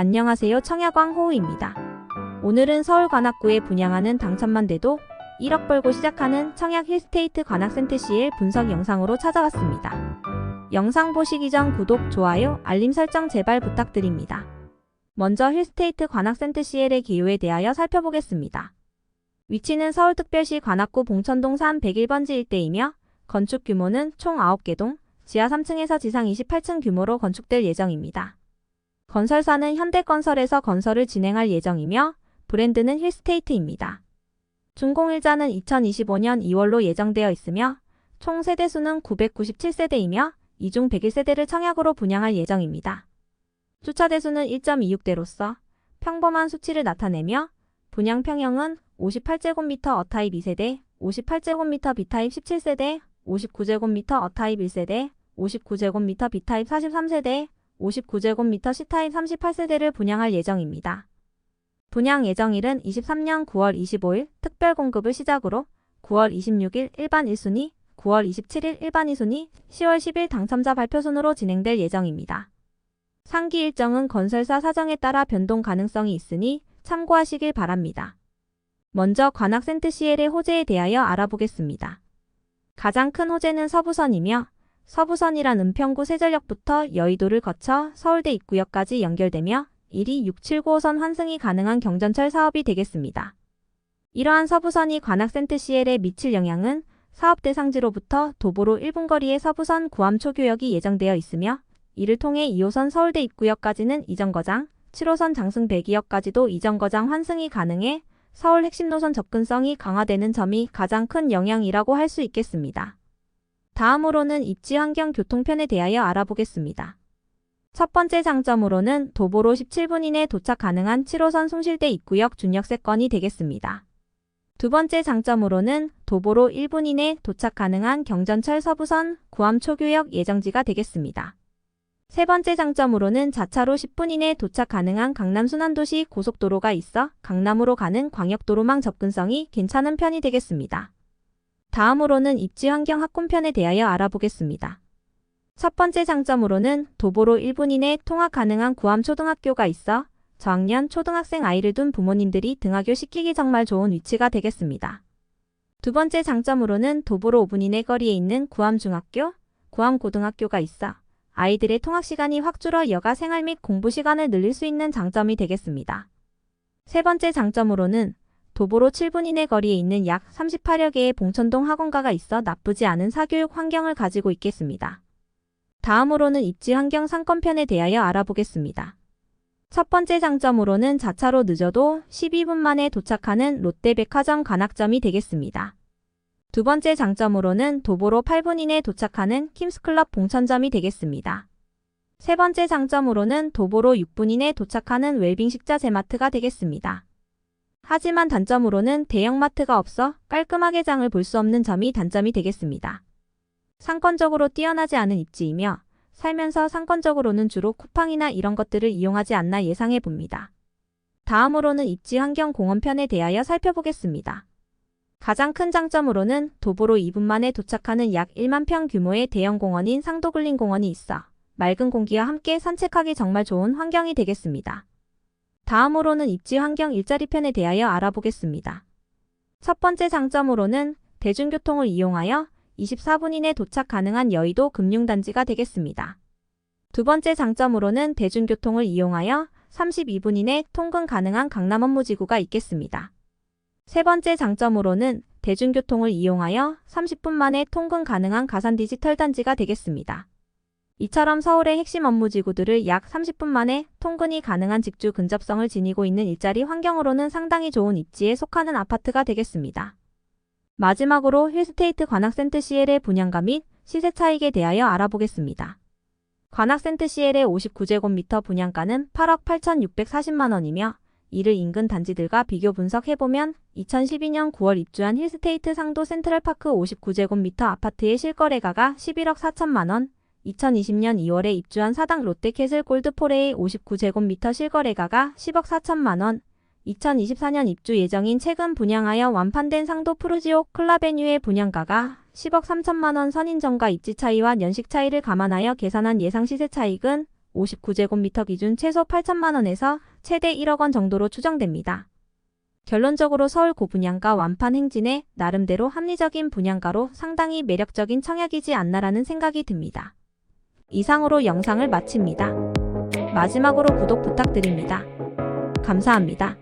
안녕하세요. 청야광 호우입니다. 오늘은 서울 관악구에 분양하는 당첨만 돼도 1억 벌고 시작하는 청약 힐스테이트 관악센트CL 분석 영상으로 찾아왔습니다. 영상 보시기 전 구독, 좋아요, 알림 설정 제발 부탁드립니다. 먼저 힐스테이트 관악센트CL의 기호에 대하여 살펴보겠습니다. 위치는 서울특별시 관악구 봉천동 3 101번지 일대이며 건축 규모는 총 9개 동, 지하 3층에서 지상 28층 규모로 건축될 예정입니다. 건설사는 현대건설에서 건설을 진행할 예정이며 브랜드는 힐스테이트입니다. 준공일자는 2025년 2월로 예정되어 있으며 총 세대수는 997세대이며 이중 101세대를 청약으로 분양할 예정입니다. 주차 대수는 1.26대로서 평범한 수치를 나타내며 분양 평형은 58제곱미터 어타입 2세대, 58제곱미터 B타입 17세대, 59제곱미터 어타입 1세대, 59제곱미터 B타입 43세대, 59제곱미터 C타입 38세대를 분양할 예정입니다. 분양 예정일은 23년 9월 25일 특별 공급을 시작으로 9월 26일 일반 1순위, 9월 27일 일반 2순위, 10월 10일 당첨자 발표 순으로 진행될 예정입니다. 상기 일정은 건설사 사정에 따라 변동 가능성이 있으니 참고하시길 바랍니다. 먼저 관악 센트CL의 호재에 대하여 알아보겠습니다. 가장 큰 호재는 서부선이며 서부선이란 은평구 세전역부터 여의도를 거쳐 서울대 입구역까지 연결되며 1위 679호선 환승이 가능한 경전철 사업이 되겠습니다. 이러한 서부선이 관악센트CL에 미칠 영향은 사업 대상지로부터 도보로 1분 거리의 서부선 구암 초교역이 예정되어 있으며 이를 통해 2호선 서울대 입구역까지는 이정거장, 7호선 장승 대기역까지도 이정거장 환승이 가능해 서울 핵심 노선 접근성이 강화되는 점이 가장 큰 영향이라고 할 수 있겠습니다. 다음으로는 입지 환경 교통편에 대하여 알아보겠습니다. 첫 번째 장점으로는 도보로 17분 이내 도착 가능한 7호선 숭실대 입구역 준역세권이 되겠습니다. 두 번째 장점으로는 도보로 1분 이내 도착 가능한 경전철 서부선 구암 초교역 예정지가 되겠습니다. 세 번째 장점으로는 자차로 10분 이내 도착 가능한 강남 순환도시 고속도로가 있어 강남으로 가는 광역도로망 접근성이 괜찮은 편이 되겠습니다. 다음으로는 입지 환경 학군편에 대하여 알아보겠습니다. 첫 번째 장점으로는 도보로 1분 이내 통학 가능한 구암 초등학교가 있어 저학년 초등학생 아이를 둔 부모님들이 등하교 시키기 정말 좋은 위치가 되겠습니다. 두 번째 장점으로는 도보로 5분 이내 거리에 있는 구암 중학교, 구암 고등학교가 있어 아이들의 통학 시간이 확 줄어 여가 생활 및 공부 시간을 늘릴 수 있는 장점이 되겠습니다. 세 번째 장점으로는 도보로 7분 이내 거리에 있는 약 38여 개의 봉천동 학원가가 있어 나쁘지 않은 사교육 환경을 가지고 있겠습니다. 다음으로는 입지 환경 상권편에 대하여 알아보겠습니다. 첫 번째 장점으로는 자차로 늦어도 12분 만에 도착하는 롯데백화점 관악점이 되겠습니다. 두 번째 장점으로는 도보로 8분 이내 도착하는 킴스클럽 봉천점이 되겠습니다. 세 번째 장점으로는 도보로 6분 이내 도착하는 웰빙 식자재마트가 되겠습니다. 하지만 단점으로는 대형마트가 없어 깔끔하게 장을 볼 수 없는 점이 단점이 되겠습니다. 상권적으로 뛰어나지 않은 입지이며 살면서 상권적으로는 주로 쿠팡이나 이런 것들을 이용하지 않나 예상해 봅니다. 다음으로는 입지 환경 공원편에 대하여 살펴보겠습니다. 가장 큰 장점으로는 도보로 2분 만에 도착하는 약 1만 평 규모의 대형 공원인 상도글린 공원이 있어 맑은 공기와 함께 산책하기 정말 좋은 환경이 되겠습니다. 다음으로는 입지 환경 일자리 편에 대하여 알아보겠습니다. 첫 번째 장점으로는 대중교통을 이용하여 24분 이내 도착 가능한 여의도 금융단지가 되겠습니다. 두 번째 장점으로는 대중교통을 이용하여 32분 이내 통근 가능한 강남 업무지구가 있겠습니다. 세 번째 장점으로는 대중교통을 이용하여 30분 만에 통근 가능한 가산 디지털 단지가 되겠습니다. 이처럼 서울의 핵심 업무 지구들을 약 30분 만에 통근이 가능한 직주 근접성을 지니고 있는 일자리 환경으로는 상당히 좋은 입지에 속하는 아파트가 되겠습니다. 마지막으로 힐스테이트 관악센트CL의 분양가 및 시세 차익에 대하여 알아보겠습니다. 관악센트CL의 59제곱미터 분양가는 8억 8,640만 원이며 이를 인근 단지들과 비교 분석해보면 2012년 9월 입주한 힐스테이트 상도 센트럴파크 59제곱미터 아파트의 실거래가가 11억 4천만 원, 2020년 2월에 입주한 사당 롯데캐슬 골드포레이 59제곱미터 실거래가가 10억 4천만 원, 2024년 입주 예정인 최근 분양하여 완판된 상도 프루지오 클라베뉴의 분양가가 10억 3천만 원 선인정가 입지 차이와 연식 차이를 감안하여 계산한 예상 시세 차익은 59제곱미터 기준 최소 8천만 원에서 최대 1억 원 정도로 추정됩니다. 결론적으로 서울 고분양가 완판 행진에 나름대로 합리적인 분양가로 상당히 매력적인 청약이지 않나라는 생각이 듭니다. 이상으로 영상을 마칩니다. 마지막으로 구독 부탁드립니다. 감사합니다.